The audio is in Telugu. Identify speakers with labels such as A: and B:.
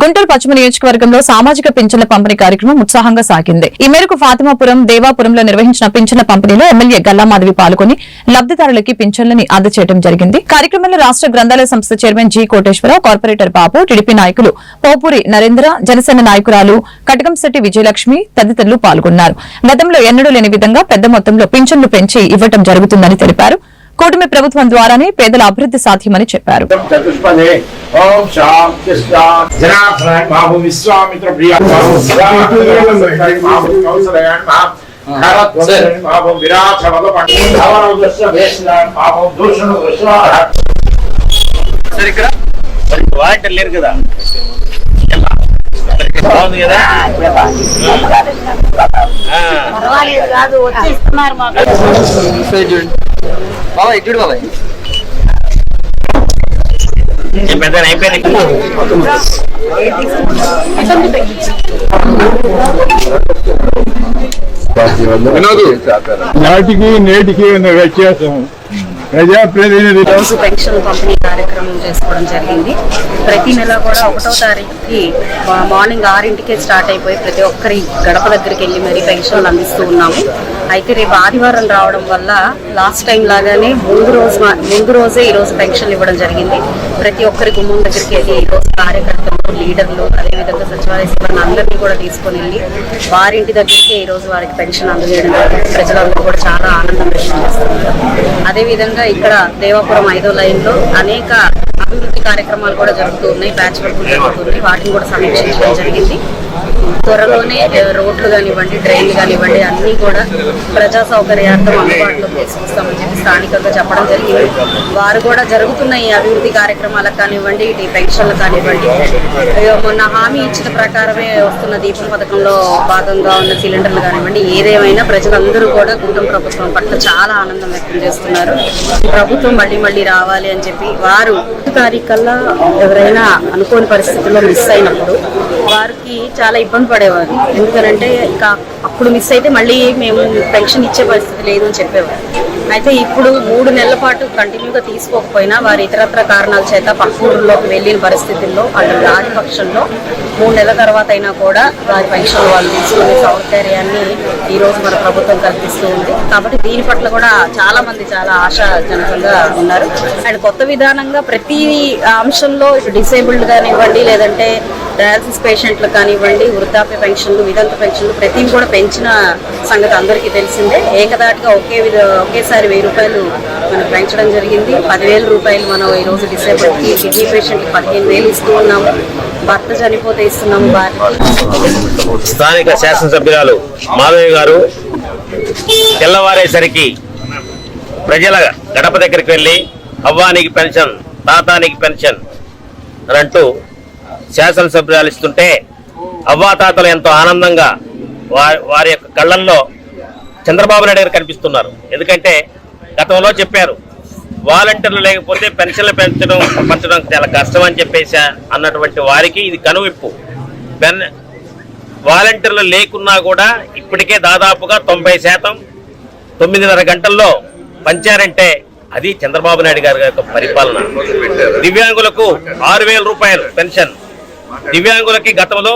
A: గుంటూరు పశ్చిమ నియోజకవర్గంలో సామాజిక పింఛన్ల పంపిణీ కార్యక్రమం ఉత్సాహంగా సాగింది. ఈ మేరకు ఫాతిమాపురం దేవాపురంలో నిర్వహించిన పింఛన్ల పంపిణీలో ఎమ్మెల్యే గల్లామాధవి పాల్గొని లబ్దిదారులకి పింఛన్లని అందజేయడం జరిగింది. కార్యక్రమంలో రాష్ట గ్రంథాలయ సంస్థ chairman G Koteswararao corporator Babu TDP నాయకులు పోపూరి నరేంద్ర జనసేన నాయకురాలు కటకంశెట్టి విజయలక్ష్మి తదితరులు పాల్గొన్నారు. గతంలో ఎన్నడూ లేని విధంగా పెద్ద మొత్తంలో పింఛన్లు పెంచి ఇవ్వటం జరుగుతుందని తెలిపారు. కూటమి ప్రభుత్వం ద్వారానే పేదల అభివృద్ది సాధ్యమని చెప్పారు
B: సార్ ఇక్కడ వాలంటీర్ లేరు కదా బాగుంది
C: చూడండి బాబాయ్ చూడు బాబాయ్.
B: ఏం పెద్ద అయిపోయింది
D: నాటికి నేటికి ఉన్న వ్యత్యాసం.
E: రోజు పెన్షన్ పంపిణీ కార్యక్రమం చేసుకోవడం జరిగింది. ప్రతి నెల కూడా ఒకటో తారీఖుకి మార్నింగ్ ఆరింటికే స్టార్ట్ అయిపోయి ప్రతి ఒక్కరి గడప దగ్గరికి వెళ్ళి మరీ పెన్షన్లు అందిస్తూ ఉన్నాము. అయితే రేపు ఆదివారం రావడం వల్ల లాస్ట్ టైం లాగానే ముందు రోజు ముందు రోజే ఈ రోజు పెన్షన్ ఇవ్వడం జరిగింది. ప్రతి ఒక్కరి గుమ్మం దగ్గరికి వెళ్ళి ఈ రోజు కార్యకర్తలు లీడర్లు అదేవిధంగా సచివాలయ సిబ్బంది అందరినీ కూడా తీసుకొని వెళ్ళి వారింటి దగ్గరికి ఈరోజు వారికి పెన్షన్ అందజేయడం జరిగింది. ప్రజలందరూ కూడా చాలా ఆనందం వ్యక్తం చేస్తున్నారు. అదేవిధంగా ఇక్కడ దేవాపురం ఐదో లైన్లో అనేక అభివృద్ధి కార్యక్రమాలు కూడా జరుగుతూ ఉన్నాయి బ్యాచ్ వర్క్ జరుగుతుంది వాటిని కూడా సమీక్షించడం జరిగింది. త్వరలోనే రోడ్లు కానివ్వండి ట్రైన్లు కానివ్వండి అన్నీ కూడా ప్రజా సౌకర్యార్థం అందుబాటులోకి తీసుకొస్తామని స్థానికంగా చెప్పడం జరిగింది. వారు కూడా జరుగుతున్న ఈ అభివృద్ధి కార్యక్రమాలకు కానివ్వండి ఇటు పెన్షన్లు కానివ్వండి మొన్న హామీ ఇచ్చిన ప్రకారమే వస్తున్న దీపం పథకంలో భాగంగా ఉన్న సిలిండర్లు కానివ్వండి ఏదేమైనా ప్రజలందరూ కూడా కూటమి ప్రభుత్వం పట్ల చాలా ఆనందం వ్యక్తం చేస్తున్నారు. ప్రభుత్వం మళ్ళీ మళ్ళీ రావాలి అని చెప్పి వారు తారీఖు కల్లా ఎవరైనా అనుకోని పరిస్థితుల్లో మిస్ అయినప్పుడు వారికి చాలా ఇబ్బంది పడేవారు. ఎందుకంటే ఇంకా అప్పుడు మిస్ అయితే మళ్ళీ మేము పెన్షన్ ఇచ్చే పరిస్థితి లేదు అని చెప్పేవారు. అయితే ఇప్పుడు మూడు నెలల పాటు కంటిన్యూగా తీసుకోకపోయినా వారి ఇతరత్ర కారణాల చేత పక్కూరులోకి వెళ్ళిన పరిస్థితుల్లో వాళ్ళు రాని పక్షంలో మూడు నెలల తర్వాత అయినా కూడా వారి పెన్షన్ వాళ్ళు తీసుకునే సౌకర్యాన్ని ఈ రోజు మన ప్రభుత్వం కల్పిస్తూ ఉంది. కాబట్టి దీని పట్ల కూడా చాలా మంది చాలా ఆశాజనకంగా ఉన్నారు. అండ్ కొత్త విధానంగా ప్రతి అంశంలో ఇటు డిసేబుల్డ్ కానివ్వండి లేదంటే డయాలసిస్ పేషెంట్లు కానివ్వండి వృద్ధాప్య పెన్షన్లు విదంత పెన్షన్లు ప్రతి కూడా పెంచిన సంగతి అందరికీ తెలిసిందే. ఏకదాటిగా ఒకే విధ ఒకేసారి వెయ్యి రూపాయలు మనం పెంచడం జరిగింది. పదివేల రూపాయలు మనం ఈరోజు డిసేబుల్కి కిడ్నీ పేషెంట్కి పదిహేను వేలు ఇస్తూ ఉన్నాము. భర్త చనిపోతే ఇస్తున్నాము
B: స్థానిక శాసనసభ్యురాలు మాధవి గారు తెల్లవారేసరికి ప్రజల గడప దగ్గరికి వెళ్ళి అవ్వానికి పెన్షన్ తాతానికి పెన్షన్ అని అంటూ శాసనసభ్యురాలు ఇస్తుంటే అవ్వాతాతలు ఎంతో ఆనందంగా వారి వారి యొక్క కళ్ళల్లో చంద్రబాబు నాయుడు గారు కనిపిస్తున్నారు. ఎందుకంటే గతంలో చెప్పారు వాలంటీర్లు లేకపోతే పెన్షన్లు పెంచడం పంచడం చాలా కష్టం అని చెప్పేసి అన్నటువంటి వారికి ఇది కనువిప్పు. పెన్ వాలంటీర్లు లేకున్నా కూడా ఇప్పటికే దాదాపుగా తొంభై శాతం తొమ్మిదిన్నర గంటల్లో పంచారంటే అది చంద్రబాబు నాయుడు గారి యొక్క పరిపాలన. దివ్యాంగులకు ఆరు వేల రూపాయలు పెన్షన్. దివ్యాంగులకి గతంలో